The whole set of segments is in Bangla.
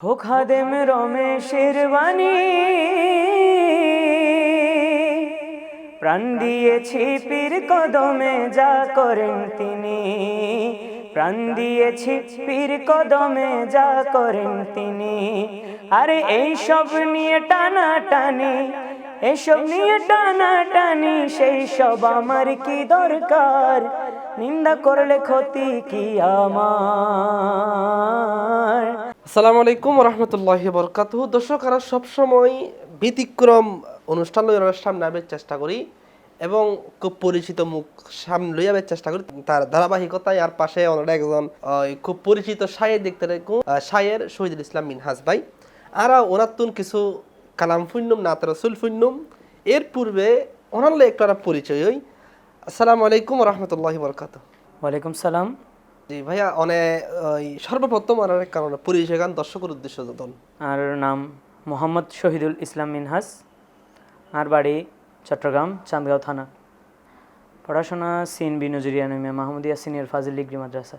হো খাদেম রমেশের বাণী। প্রাণ দিয়েছি পীর কদমে, যা করেন তিনি। প্রাণ দিয়েছি পীর কদমে, যা করেন তিনি। আরে এই সব নিয়ে টানা টানি এসব নিয়ে টানা টানি সেই সব আমার কি দরকার? নিন্দা করলে ক্ষতি কি আমার? আসসালামু আলাইকুম রহমতুল্লাহ বরকাত দর্শক, আমরা সবসময় ব্যতিক্রম অনুষ্ঠান লইয়ার সামনে আবার চেষ্টা করি এবং খুব পরিচিত মুখ সামনে লইয়া আবার চেষ্টা করি। তার ধারাবাহিকতায় আর পাশে ওনারা একজন খুব পরিচিত শায়ের দেখতে রেখো শায়ের শহীদুল ইসলাম মিনহাজ ভাই। আর ওনার তুন কিছু কালাম ফুন্নুম নাত রসুল ফুন্নুম এর পূর্বে ওনার একটু পরিচয় হই। আসসালামু আলাইকুম রহমতুল্লাহ বরকাত ওয়ালাইকুম সালাম। জি ভাইয়া অনেক সর্বপ্রথম আর কারণে পরিচয় গান দর্শকের উদ্দেশ্য দন আর নাম মোহাম্মদ শহীদুল ইসলাম মিনহাস আর বাড়ি চট্টগ্রাম চান্দগাঁও থানা। পড়াশোনা সিন বি নজরিয়া নামে মাহমুদিয়া সিনিয়র ফাজিল ডিগ্রি মাদ্রাসা।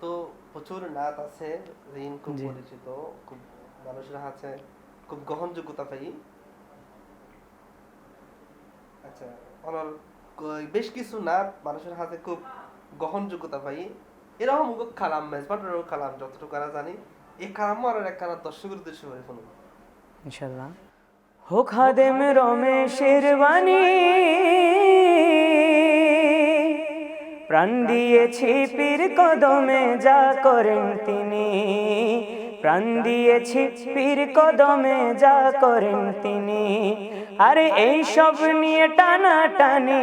তো প্রচুর নাত আছে ঋণ খুব পরিচিত খুব মানুষের আছে খুব গ্রহণযোগ্যতা পাই। আচ্ছা ওনার ক- বেশ কিছু নাত মানুষের হাতে খুব গ্রহণযোগ্যতা পাই। এরকম খালাম মেজবাটেরও খালাম, যতটুকু আমরা জানি। এই খালাম আর এক কানা দর্শকের উদ্দেশ্য হয়ে শুনুন ইনশাল্লাহ হো খাদেম রমেশের বাণী। প্রাণ দিয়েছি পীর কদমে, যা করেন তিনি। প্রাণ দিয়েছি পীর কদমে, যা করেন তিনি। আরে এই সব নিয়ে টানা টানি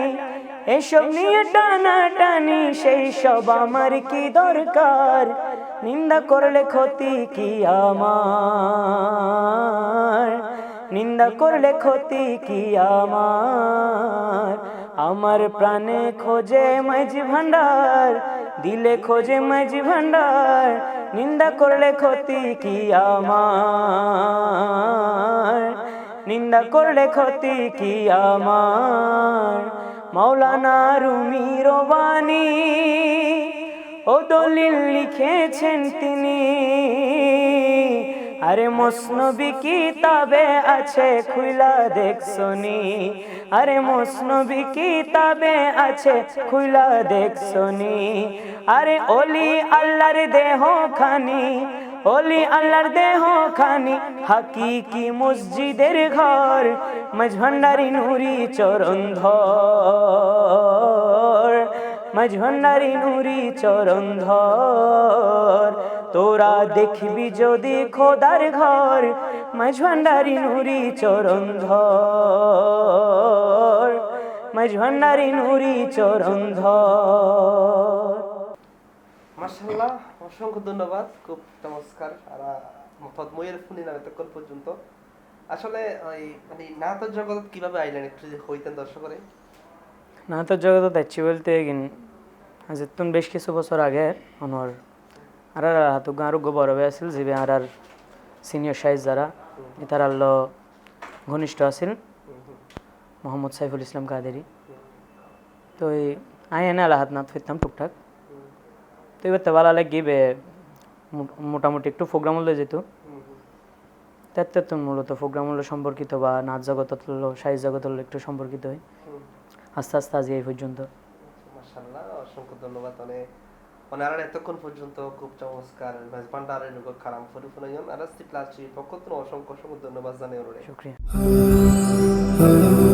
এসব নিয়ে টানা টানি সেই সব আমার কি দরকার? নিন্দা করলে ক্ষতি কি আমার? নিন্দা করলে ক্ষতি কি আমার? আমার প্রাণে খোঁজে মাঝ ভান্ডার দিলে খোঁজে মাঝ ভান্ডার নিন্দা করলে ক্ষতি কি আমার? নিন্দা করলে ক্ষতি কি আমার? মাওলানা রুমি রবানি, ও দলিল লিখেছেন তিনি। আরে মসনবী কিতাবে আছে, খুইলা দেখছনি আরে মসনবী কিতাবে আছে, খুইলা দেখছনি আরে ওলি আল্লাহর দেহ খানি ওলি আল্লাহর দেহ খানি, হাকিকি মসজিদের ঘর মাঝ ভান্ডারি নুরি চরণ ধর মাঝ ভান্ডারি নুরি চরণ ধর। তোরা দেখবি যদি খোদার ঘর মাঝ ভান্ডারি নুরি চরণ ধর মাঝ ভান্ডারি নুরি চরণ ধর। মার্শাল্লাহ অসংখ্য ধন্যবাদ খুব চমৎকার। আর মফত ময়ের ফুনি নামে তখন পর্যন্ত। আসলে ওই মানে নাতর জগৎ কীভাবে আইলেন একটু যদি হইতেন দর্শকরে? না তো জগত যাচ্ছি বলতে গিন আজ তুন বেশ কিছু বছর আগে অনর আর হাতু আরও বড় হয়ে আছিল যে আর আর সিনিয়র সাইজ যারা তার আল্লো ঘনিষ্ঠ আছিল মোহাম্মদ সাইফুল ইসলাম কাদেরি। তো এই আই এনে আল্লাহ হাত নাত হইতাম টুকটাক। এবার তো ভালো লাগে গিবে মোটামুটি একটু প্রোগ্রাম হলে যেত। তার তো মূলত প্রোগ্রাম হলো সম্পর্কিত বা নাচ জগৎ হলো সাহিত্য জগৎ হলো একটু সম্পর্কিত হয়। আস্তে আস্তে আজ এই পর্যন্ত। মার্শাল্লাহ অসংখ্য ধন্যবাদ। মানে ওনারা এতক্ষণ পর্যন্ত খুব চমৎকার ভান্ডারের নুগ খারাম ফুরি ফুনাইন আর সিপ্লাচি পক্ষ থেকে অসংখ্য অসংখ্য ধন্যবাদ জানাই ওনারে শুক্রিয়া।